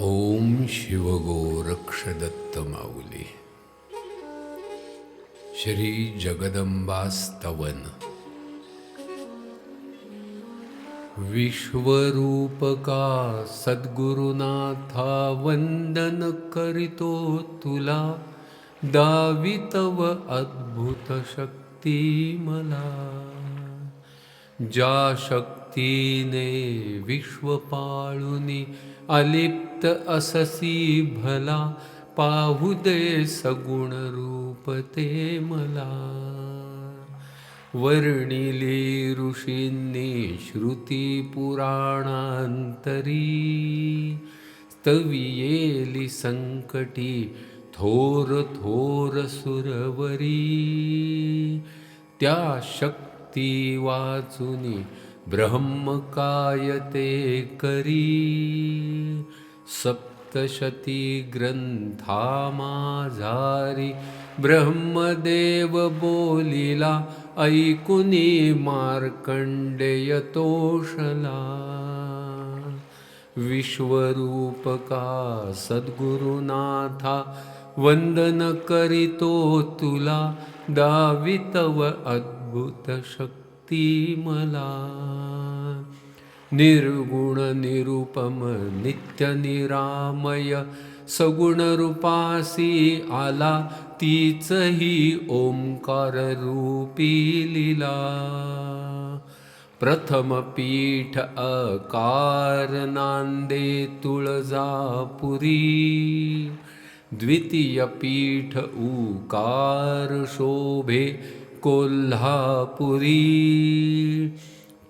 ओम शिवगो रक्षदत्त माऊली श्री जगदंबास्तवन। विश्वरूपका सद्गुरुनाथा वंदन करितो तुला। दावितव अद्भुत शक्ती मला ज्या भक्तीने विश्व पाळुनी अलिप्त अससी भला पाहू दे सगुण रूप ते मला. वर्णिली ऋषींनी श्रुती पुराणांतरी तवियेली संकटी थोर थोर सुरवरी. त्या शक्ती वाचुनी ब्रह्म काय ते करी। सप्तशती ग्रंथा माझारी ब्रह्मदेव बोलिला ऐकुनी मार्कंडेय तोषला विश्वरूपका सद्गुरुनाथा वंदन करितो तुला दावितव अद्भुत शक्ती। मला. निर्गुण निरुपम नित्य निरामय सगुण रूपासी आला. तीच ही ओंकार रूपी लीला. प्रथम पीठ अकार नांदे तुळजापुरी. द्वितीय पीठ उकार शोभे कोल्हापुरी।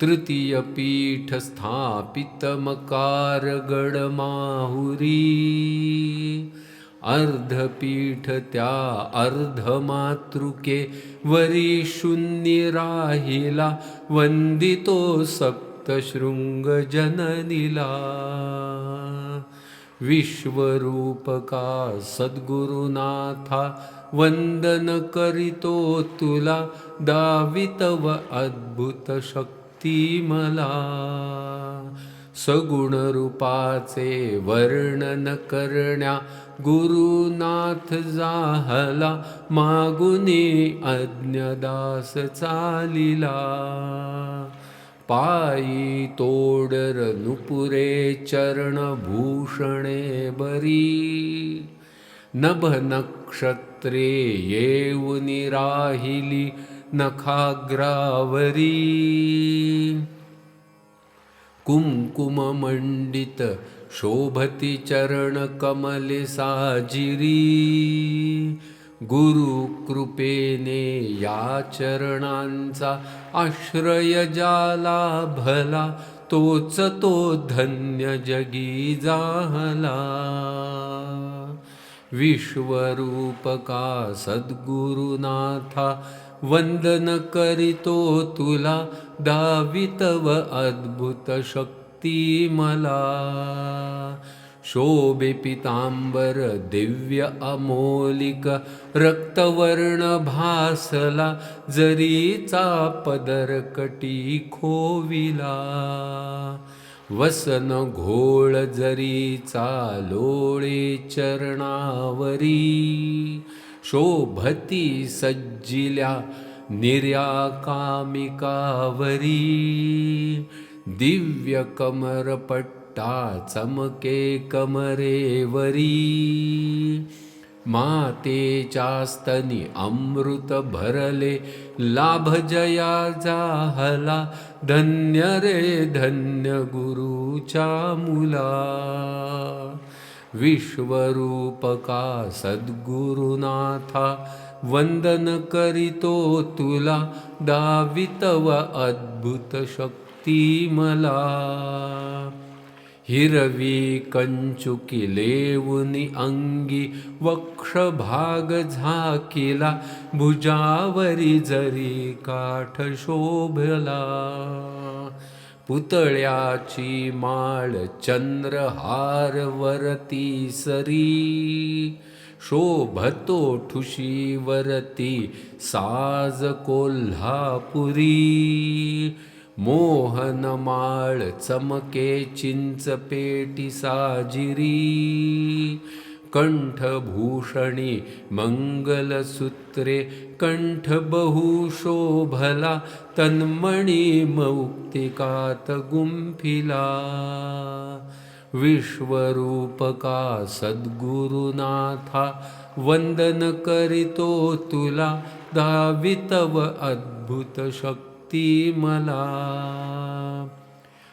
तृतीय पीठ स्थापित मकार गडमाहुरी अर्धपीठ त्या अर्धमातृके वरी शून्य राहिला वंदितो सप्तशृंग जननिला। विश्वरूपका सद्गुरुनाथा वंदन करितो तुला दावितव अद्भुत शक्ती मला सगुण रूपाचे वर्णन करण्या गुरुनाथ जाहला मागुनी अज्ञदास चालिला। पायी तोडर नुपुरे चरण भूषणे बरी। नभ नक्षत्रे येऊनी राहिली नखाग्रावरी कुंकुममंडित शोभती चरण कमले साजिरी। गुरुकृपेने या चरणांचा आश्रय जाला भला तोच तो धन्य जगी जाहला. विश्वरूपका सद्गुरुनाथा वंदन करीतो तुला दावितव अद्भुत शक्ती मला. शोभे पितांबर दिव्य अमोलिक रक्तवर्ण भासला जरीचा पदर कटी खोविला. वसन घोळ जरीचा लोळे चरणावरी. शोभती सज्जिल्या निर्या कामिकावरी. दिव्य पट्टा चमके कमरेवरी. मातेच्या स्तनी अमृत भरले लाभ जया जाहला धन्य रे धन्य गुरुच्या मुला. विश्वरूपका सद्गुरुनाथा वंदन करीतो तुला दावितव अद्भुत शक्ती मला. हिरवी कंचुकी लेवुनी अंगी वक्षभाग झाकिला भुजावरी जरी काठ शोभला पुतळ्याची माळ चंद्रहार वरती सरी शोभतो ठुशीवरती साज कोल्हापुरी मोहनमाळ चमके चिंच पेटी साजिरी. कंठभूषणी मंगलसूत्रे कंठ बहुशोभला तन्मणी मौक्तिकात गुंफिला. विश्वरूपका सद्गुरुनाथा वंदन करितो तुला दावितव अद्भुत शक्ती. मला.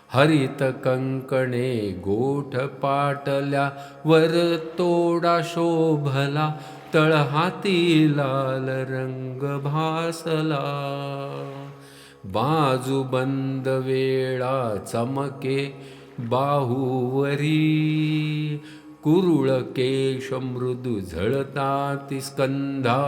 हरित कंकणे गोठ पाटल्या वर तोडा शोभला तळहाती लाल रंग भासला. बाजू बंद वेळा चमके बाहुवरी कुरुळ केश मृदू झळतात स्कंधावरी.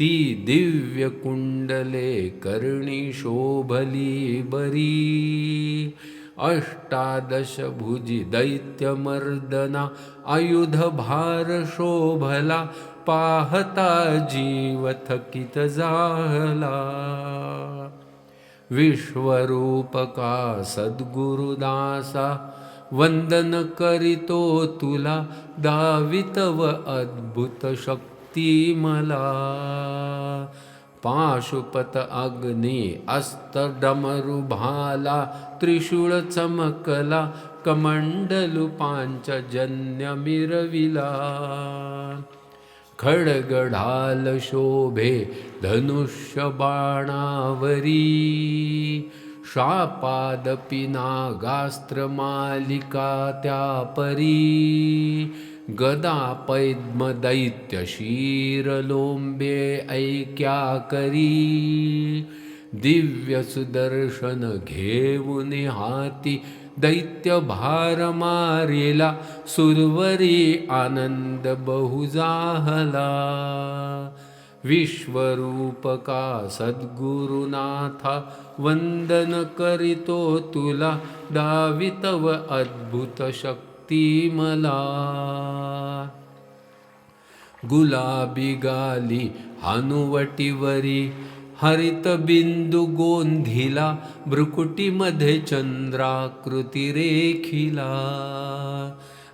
ती दिव्य कुंडले कर्णी शोभली बरी. अष्टादश भुजी दैत्यमर्दना आयुध भार शोभला पाहता जीव थकित झाला विश्वरूपका सद्गुरुदासा वंदन करितो तुला दावितव अद्भुत शक्ती मला। पाशुपत अग्नी अस्तडमरु भाला त्रिशूळ चमकला कमंडलू मिरविला खडगढाल शोभे धनुष्य बाणावरी शापादपि नागास्त्र मालिका त्या परी गदा पैद्म दैत्य शीरलोंबे ऐक्या करी दिव्य सुदर्शन घेऊन हाती दैत्य भार मारिला सुरवरी आनंद बहुजाहला. विश्वरूपका सद्गुरुनाथा वंदन करितो तुला दावितव अद्भुत शक्ती मला. गुलाबी गाली हानुवटीवरी हरित बिंदू गोंधिला भ्रुकुटीमध्ये चंद्राकृती रेखिला.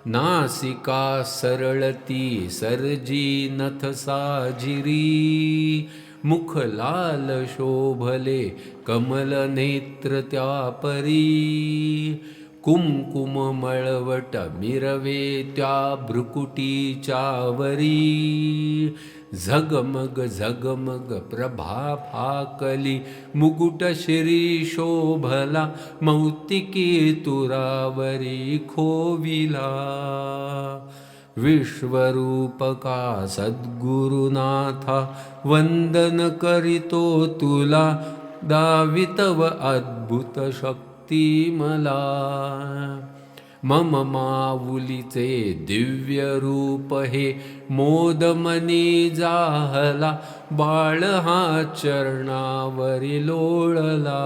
नासिका सरळती सरजी नथ साजिरी मुख लाल शोभले कमल नेत्र त्या परी कुमकुम मळवट मिरवे त्या भ्रुकुटीच्या वरी झगमग झगमग प्रभा फाकली मुकुट श्री शोभला मौतिकी तुरावरी खोविला. विश्वरूपका सद्गुरुनाथा वंदन करितो तुला दावितव अद्भुत शक्ती. मला. मम माऊलीचे दिव्य रूप हे मोदमनी जाहला. बाळ हा चरणावरी लोळला.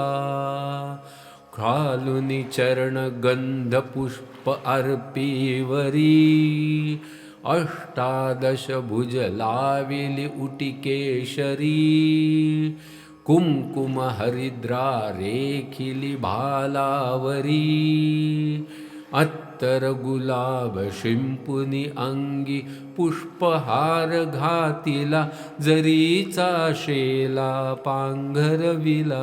खालुनी चरण गंध पुष्प अर्पीवरी. अष्टादश भुज लाविली उटिकेशरी कुमकुम हरिद्रा रेखिली भालावरी अत्तर गुलाब शिंपुनी अंगी पुष्पहार घातिला जरीचा शेला पांघरविला।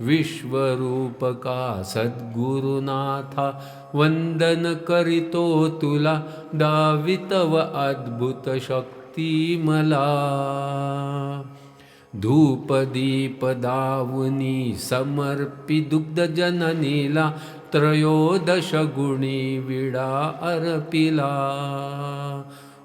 विश्वरूपका सद्गुरुनाथा वंदन करितो तुला दावितव अद्भुत शक्ती मला धूप दीप दावनी समर्पी दुग्ध जननीला त्रयोदश गुणी विडा अर्पिला।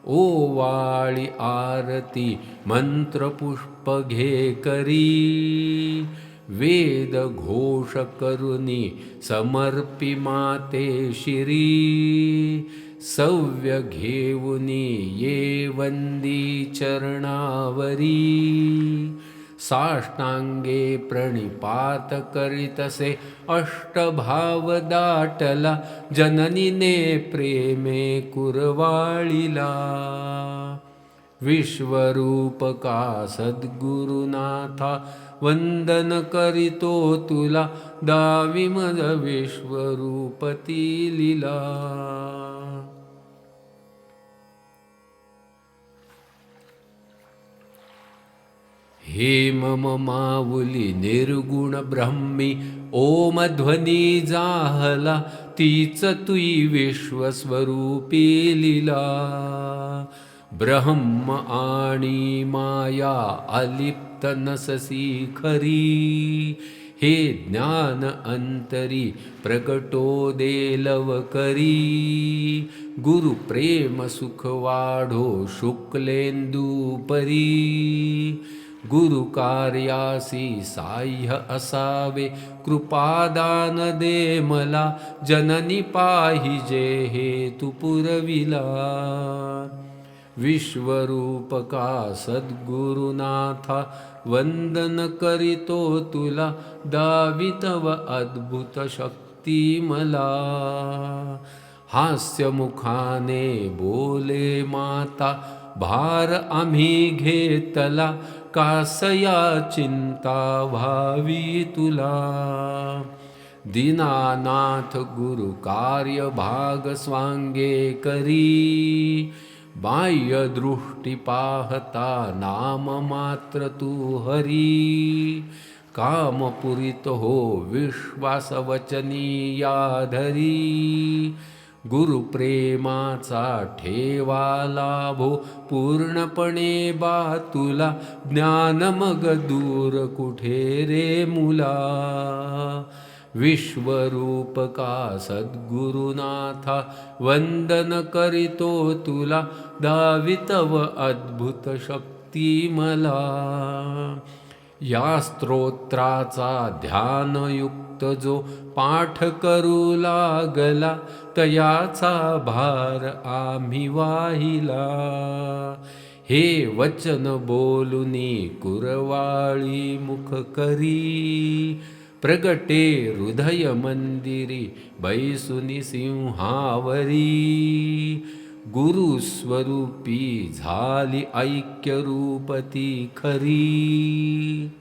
ओवाळी आरती मंत्रपुष्प घे करी। वेद घोष करुनी समर्पी माते शिरी। सव्य घेऊनी ये वंदी चरणावरी. साष्टांगे प्रणिपात करीतसे अष्टभाव दाटला जननीने प्रेमे कुरवाळीला. विश्वरूपका सद्गुरुनाथा वंदन करीतो तुला दावी मज विश्वरूपती लीला. हे मम माऊली निर्गुण ब्रह्मी ओम ध्वनी जाहला तीच तुई विश्वस्वरूपी लिला. ब्रह्म आणि माया अलिप्त नससी खरी हे ज्ञान अंतरी प्रकटो देलव करी. गुरु प्रेम सुख वाढो शुक्लेंदू परी गुरु कार्यासी साह्य असावे कृपादान दे मला जननी पाहिजे हे तू पुरविला. विश्वरूपका सद्गुरुनाथा वंदन करीतो तुला दावितव अद्भुत शक्ती मला. हास्यमुखाने बोले माता भार आम्ही घेतला कासया चिंता व्हावी तुला. दीनानाथ गुरु कार्य भाग स्वांगे करी. बाह्य दृष्टी पाहता नाम मात्र तू हरी. काम पुरित हो विश्वास वचनी या धरी गुरुप्रेमाचा ठेवा लाभो पूर्णपणे बा तुला. ज्ञान मग दूर कुठे रे मुला? विश्वरूपका सद्गुरुनाथा वंदन करीतो तुला. दावितव अद्भुत शक्ती मला. या स्तोत्राचा ध्यानयुक्त जो पाठ करू लागला तयाचा भार आम्ही वाहिला. हे वचन बोलुनी कुरवाळी मुख करी प्रगटे हृदय मंदिरी बैसुनी सिंहावरी. गुरुस्वरूपी झाली ऐक्यरूपती खरी.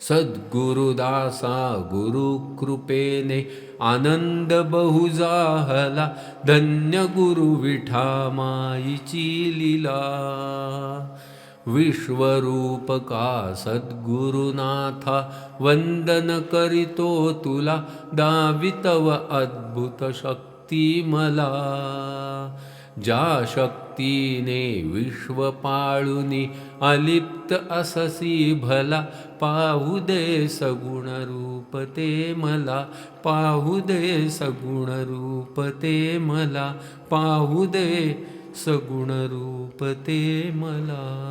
सद्गुरुदासा गुरुकृपेने आनंद बहुजाहला धन्य गुरु विठा माईची विश्वरूपका सद्गुरुनाथा वंदन करितो तुला दावितव अद्भुत शक्ती. मला. ज्या शक्तीने विश्व पाळुनी अलिप्त अससी भला पाहू दे सगुण रूप ते मला. पाहू दे सगुण रूप ते मला. पाहू दे सगुण रूप ते मला.